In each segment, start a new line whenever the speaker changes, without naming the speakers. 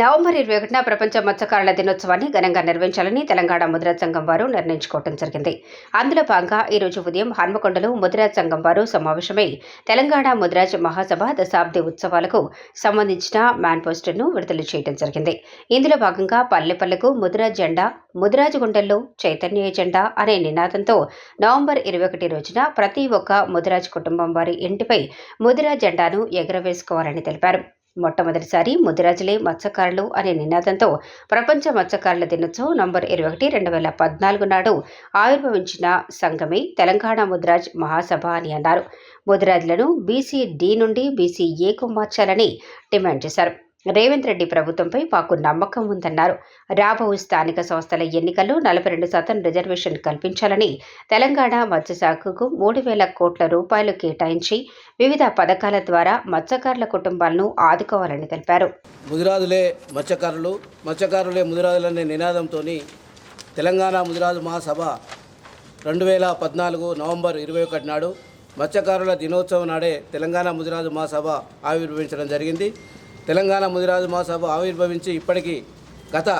November ఇరవై ఒకటిన ప్రపంచ మత్స్యకారుల దినోత్సవాన్ని ఘనంగా నిర్వహించాలని తెలంగాణ ముద్రా సంఘం వారు నిర్ణయించుకోవడం జరిగింది. అందులో భాగంగా ఈ రోజు ఉదయం హన్మకొండలో ముద్రా సంఘం వారు సమావేశమై తెలంగాణ ముద్రాజ్ మహాసభ దశాబ్ది ఉత్సవాలకు సంబంధించిన మేనిఫెస్టోను విడుదల చేయడం జరిగింది. ఇందులో భాగంగా పల్లెపల్లెకు ముద్రా జెండా ముద్రాజ్ గుండెల్లో చైతన్య జెండా అనే నినాదంతో నవంబర్ ఇరవై ఒకటి రోజున ప్రతి ఒక్క ముదిరాజ్ కుటుంబం వారి ఇంటిపై ముద్రా జెండాను ఎగురవేసుకోవాలని తెలిపారు. మొట్టమొదటిసారి ముదిరాజులే మత్స్యకారులు అనే నినాదంతో ప్రపంచ మత్స్యకారుల దినోత్సవం నంబర్ ఇరవై ఒకటి రెండు వేల పద్నాలుగు నాడు ఆవిర్భవించిన సంఘమే తెలంగాణ ముద్రాజ్ మహాసభ అని అన్నారు. ముదిరాజులను బీసీ డి నుండి బీసీ ఏకు మార్చాలని డిమాండ్ చేశారు. రేవంత్ రెడ్డి ప్రభుత్వంపై మాకు నమ్మకం ఉందన్నారు. రాబో స్థానిక సంస్థల ఎన్నికల్లో నలభై రెండు శాతం రిజర్వేషన్ కల్పించాలని తెలంగాణ మత్స్యశాఖకు మూడు వేల కోట్ల రూపాయలు కేటాయించి వివిధ పథకాల ద్వారా మత్స్యకారుల కుటుంబాలను ఆదుకోవాలని తెలిపారు.
ముదిరాజులే మత్స్యకారులు మత్స్యకారులే ముదిరాజులనే నినాదంతో తెలంగాణ ముదిరాజు మహాసభ రెండు వేల పద్నాలుగు నవంబర్ ఇరవై ఒకటి నాడు మత్స్యకారుల దినోత్సవం నాడే తెలంగాణ ముదిరాజు మహాసభ ఆవిర్భవించడం జరిగింది. తెలంగాణ ముదిరాజు మహాసభ ఆవిర్భవించి ఇప్పటికీ గత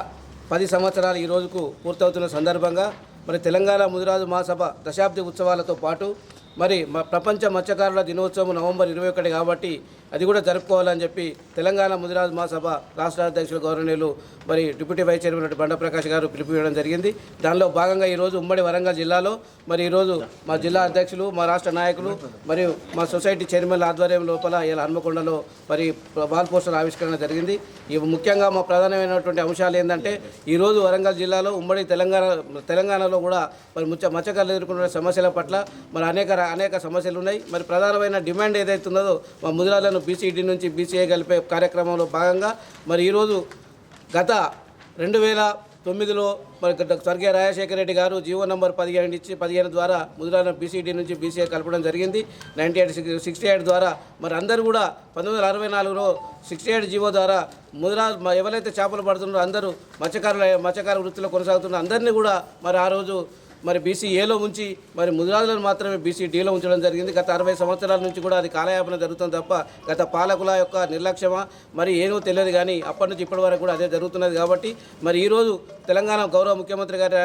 పది సంవత్సరాలు ఈ రోజుకు పూర్తవుతున్న సందర్భంగా మరి తెలంగాణ ముదిరాజు మహాసభ దశాబ్ది ఉత్సవాలతో పాటు మరి మ- ప్రపంచ మత్స్యకారుల దినోత్సవం నవంబర్ ఇరవై ఒకటి కాబట్టి అది కూడా జరుపుకోవాలని చెప్పి తెలంగాణ ముదిరాజ్ మహాసభ రాష్ట్ర అధ్యక్షులు గౌరవనీయులు మరి డిప్యూటీ వైస్ చైర్మన్ బండ ప్రకాష్ గారు పిలుపు ఇవ్వడం జరిగింది. దానిలో భాగంగా ఈరోజు ఉమ్మడి వరంగల్ జిల్లాలో మరి ఈరోజు మా జిల్లా అధ్యక్షులు మా రాష్ట్ర నాయకులు మరియు మా సొసైటీ చైర్మన్ ఆధ్వర్యం లోపల ఇలా హన్మకొండలో మరి బాల్ పోస్టర్ ఆవిష్కరణ జరిగింది. ఇవి ముఖ్యంగా మా ప్రధానమైనటువంటి అంశాలు ఏంటంటే ఈరోజు వరంగల్ జిల్లాలో ఉమ్మడి తెలంగాణ తెలంగాణలో కూడా మరి ముచ్చ మచ్చకర్లు ఎదుర్కొన్న సమస్యల పట్ల మరి అనేక అనేక సమస్యలు ఉన్నాయి. మరి ప్రధానమైన డిమాండ్ ఏదైతే ఉన్నదో మా ముదిరాలను బీసీడీ నుంచి బీసీఏ కలిపే కార్యక్రమంలో భాగంగా మరి ఈరోజు గత రెండు వేల తొమ్మిదిలో మరి స్వర్గీయ రాజశేఖర రెడ్డి గారు జీవో నంబర్ పదిహేను ఇచ్చి పదిహేను ద్వారా ముదురాన బీసీడీ నుంచి బీసీఏ కలపడం జరిగింది. నైంటీ ఎయిట్ సిక్స్టీ ఎయిట్ ద్వారా మరి అందరూ కూడా పంతొమ్మిది వందల అరవై నాలుగులో సిక్స్టీ ఎయిట్ జీవో ద్వారా ముదిరా ఎవరైతే చేపలు పడుతున్నారో అందరూ మత్స్యకారుల మత్స్యకార వృత్తిలో కొనసాగుతున్న అందరినీ కూడా మరి ఆ రోజు మరి బీసీ ఏలో ఉంచి మరి ముదిరాజులను మాత్రమే బీసీ డీలో ఉంచడం జరిగింది. గత అరవై సంవత్సరాల నుంచి కూడా అది కాలయాపన జరుగుతుంది తప్ప గత పాలకుల యొక్క నిర్లక్ష్యమా? మరి ఏదో తెలియదు కానీ అప్పటి నుంచి ఇప్పటి వరకు కూడా అదే జరుగుతున్నది కాబట్టి మరి ఈరోజు తెలంగాణ గౌరవ ముఖ్యమంత్రి గారి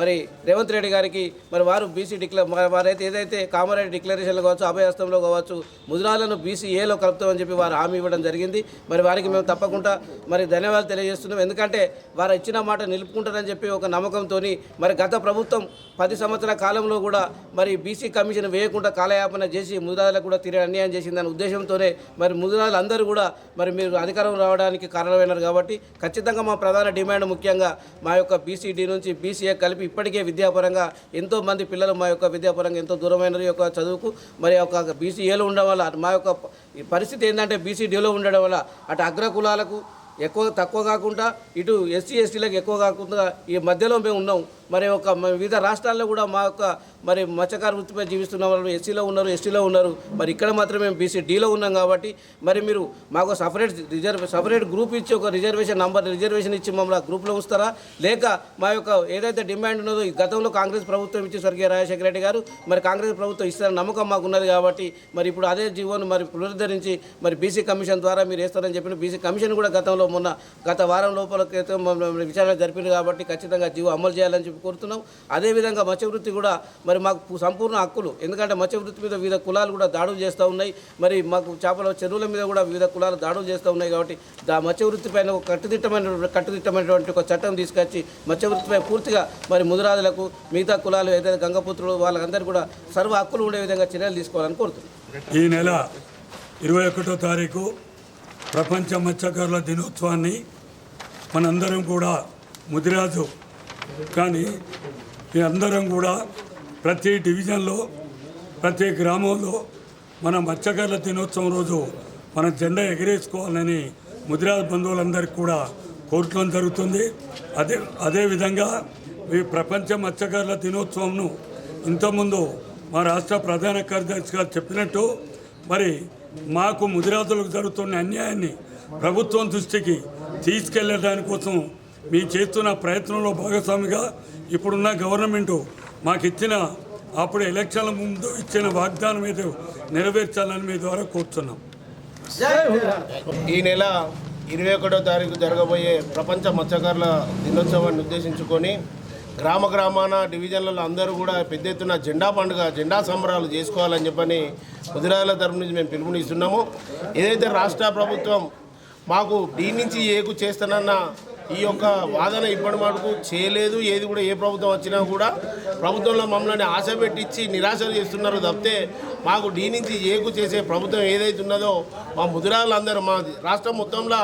మరి రేవంత్ రెడ్డి గారికి మరి వారు బీసీ డిక్లేర్ వారైతే ఏదైతే కామారెడ్డి డిక్లరేషన్లో కావచ్చు అభయహస్తంలో కావచ్చు ముదిరాలను బీసీ ఏలో కలుపుతామని చెప్పి వారు హామీ ఇవ్వడం జరిగింది. మరి వారికి మేము తప్పకుండా మరి ధన్యవాదాలు తెలియజేస్తున్నాం. ఎందుకంటే వారు ఇచ్చిన మాట నిలుపుకుంటారని చెప్పి ఒక నమ్మకంతో మరి గత ప్రభుత్వం పది సంవత్సరాల కాలంలో కూడా మరి బీసీ కమిషన్ వేయకుండా కాలయాపన చేసి ముదిరాజులకు కూడా తీరే అన్యాయం చేసిందనే ఉద్దేశంతోనే మరి ముదిరాజులు అందరూ కూడా మరి మీరు అధికారం రావడానికి కారణమైనారు కాబట్టి ఖచ్చితంగా మా ప్రధాన డిమాండ్ ముఖ్యంగా మా యొక్క బీసీడీ నుంచి బీసీఏ కలిపి ఇప్పటికే విద్యాపరంగా ఎంతో మంది పిల్లలు మా యొక్క విద్యాపరంగా ఎంతో దూరమైన యొక్క చదువుకు మరి ఒక బీసీఏలో ఉండడం వల్ల మా యొక్క పరిస్థితి ఏంటంటే బీసీడీలో ఉండడం వల్ల అటు అగ్ర కులాలకు ఎక్కువ తక్కువ కాకుండా ఇటు ఎస్సీ ఎస్టీలకు ఎక్కువ కాకుండా ఈ మధ్యలో మేము ఉన్నాం. మరి ఒక వివిధ రాష్ట్రాల్లో కూడా మా యొక్క మరి మత్స్యకార వృత్తిపై జీవిస్తున్న వాళ్ళు ఎస్సీలో ఉన్నారు ఎస్టీలో ఉన్నారు. మరి ఇక్కడ మాత్రం మేము బీసీ డీలో ఉన్నాం కాబట్టి మరి మీరు మాకు సపరేట్ రిజర్వ్ సపరేట్ గ్రూప్ ఇచ్చి ఒక రిజర్వేషన్ నంబర్ రిజర్వేషన్ ఇచ్చి మమ్మల్ని గ్రూప్లో ఉంచుతారా? లేక మా యొక్క ఏదైతే డిమాండ్ ఉన్నదో ఈ గతంలో కాంగ్రెస్ ప్రభుత్వం ఇచ్చి స్వర్గీయ రాజశేఖర రెడ్డి గారు మరి కాంగ్రెస్ ప్రభుత్వం ఇస్తారని నమ్మకం మాకు ఉన్నది కాబట్టి మరి ఇప్పుడు అదే జీవోను మరి పునరుద్ధరించి మరి బీసీ కమిషన్ ద్వారా మీరు వేస్తారని చెప్పిన బీసీ కమిషన్ కూడా గతంలో మొన్న గత వారం లోపల క్రితం విచారణ జరిపింది కాబట్టి ఖచ్చితంగా జీవో అమలు చేయాలని కోరుతున్నాం. అదేవిధంగా మత్స్య వృత్తి కూడా మరి మాకు సంపూర్ణ హక్కులు. ఎందుకంటే మత్స్య వృత్తి మీద వివిధ కులాలు కూడా దాడులు చేస్తూ ఉన్నాయి. మరి మాకు చేపల చెరువుల మీద కూడా వివిధ కులాలు దాడులు చేస్తూ ఉన్నాయి కాబట్టి దా మత్స్య పైన ఒక కట్టుదిట్టమైన కట్టుదిట్టమైనటువంటి ఒక చట్టం తీసుకొచ్చి మత్స్య వృత్తిపై పూర్తిగా మరి ముదురాదులకు మిగతా కులాలు ఏదైతే గంగపుత్రులు వాళ్ళందరూ కూడా సర్వ హక్కులు ఉండే విధంగా చర్యలు తీసుకోవాలని కోరుతున్నాం.
ఈ నెల ఇరవై ఒకటో తారీఖు ప్రపంచ మత్స్యకారుల దినోత్సవాన్ని మనందరం కూడా ముదిరాజు కానీ అందరం కూడా ప్రతి డివిజన్లో ప్రతి గ్రామంలో మన మత్స్యకారుల దినోత్సవం రోజు మన జెండా ఎగిరేసుకోవాలని ముదిరాజు బంధువులందరికీ కూడా కోర్టులో జరుగుతుంది. అదే అదేవిధంగా ఈ ప్రపంచ మత్స్యకారుల దినోత్సవంను ఇంతకుముందు మా రాష్ట్ర ప్రధాన కార్యదర్శి గారు చెప్పినట్టు మరి మాకు ముదిరాజులకు జరుగుతున్న అన్యాయాన్ని ప్రభుత్వం దృష్టికి తీసుకెళ్ళడానికి కోసం మేము చేస్తున్న ప్రయత్నంలో భాగస్వామిగా ఇప్పుడున్న గవర్నమెంటు మాకు ఇచ్చిన అప్పుడు ఎలక్షన్ల ముందు ఇచ్చిన వాగ్దానం ఏదో నెరవేర్చాలని మీ ద్వారా కోరుతున్నాం
ఈ నెల ఇరవై ఒకటో తారీఖు జరగబోయే ప్రపంచ మత్స్యకారుల దినోత్సవాన్ని ఉద్దేశించుకొని గ్రామ గ్రామాన డివిజన్లలో అందరూ కూడా పెద్ద ఎత్తున జెండా పండుగ జెండా సంబరాలు చేసుకోవాలని చెప్పని ముదిరాజుల తరపు నుంచి మేము పిలుపునిస్తున్నాము. ఏదైతే రాష్ట్ర ప్రభుత్వం మాకు డీ నుంచి ఏకు చేస్తానన్న ఈ యొక్క వాదన ఇప్పటి మటుకు చేయలేదు. ఏది కూడా ఏ ప్రభుత్వం వచ్చినా కూడా ప్రభుత్వంలో మమ్మల్ని ఆశ పెట్టించి నిరాశలు చేస్తున్నారు తప్పితే మాకు డీ నుంచి ఏకు చేసే ప్రభుత్వం ఏదైతే ఉన్నదో మా ముదిరాజులందరూ మా రాష్ట్రం మొత్తంలో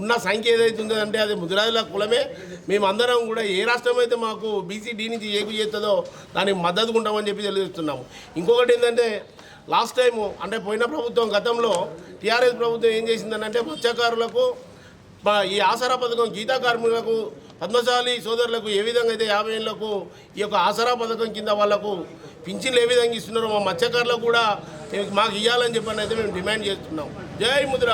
ఉన్న సంఖ్య ఏదైతే ఉందో అంటే అది ముదిరాజుల కులమే. మేమందరం కూడా ఏ రాష్ట్రం అయితే మాకు బీసీ డీ నుంచి ఏకు చేస్తుందో దానికి మద్దతు ఉంటామని చెప్పి తెలియజేస్తున్నాము. ఇంకొకటి ఏంటంటే లాస్ట్ టైము అంటే పోయిన ప్రభుత్వం గతంలో టీఆర్ఎస్ ప్రభుత్వం ఏం చేసిందనంటే మత్స్యకారులకు ఈ ఆసరా పథకం గీతా కార్మికులకు పద్మశాలి సోదరులకు ఏ విధంగా అయితే యాభై ఏళ్ళకు ఈ యొక్క ఆసరా పథకం కింద వాళ్ళకు పింఛన్లు ఏ విధంగా ఇస్తున్నారో మా మత్స్యకారులకు కూడా మాకు ఇవ్వాలని చెప్పని అయితే మేము డిమాండ్ చేస్తున్నాం. జై ముద్ర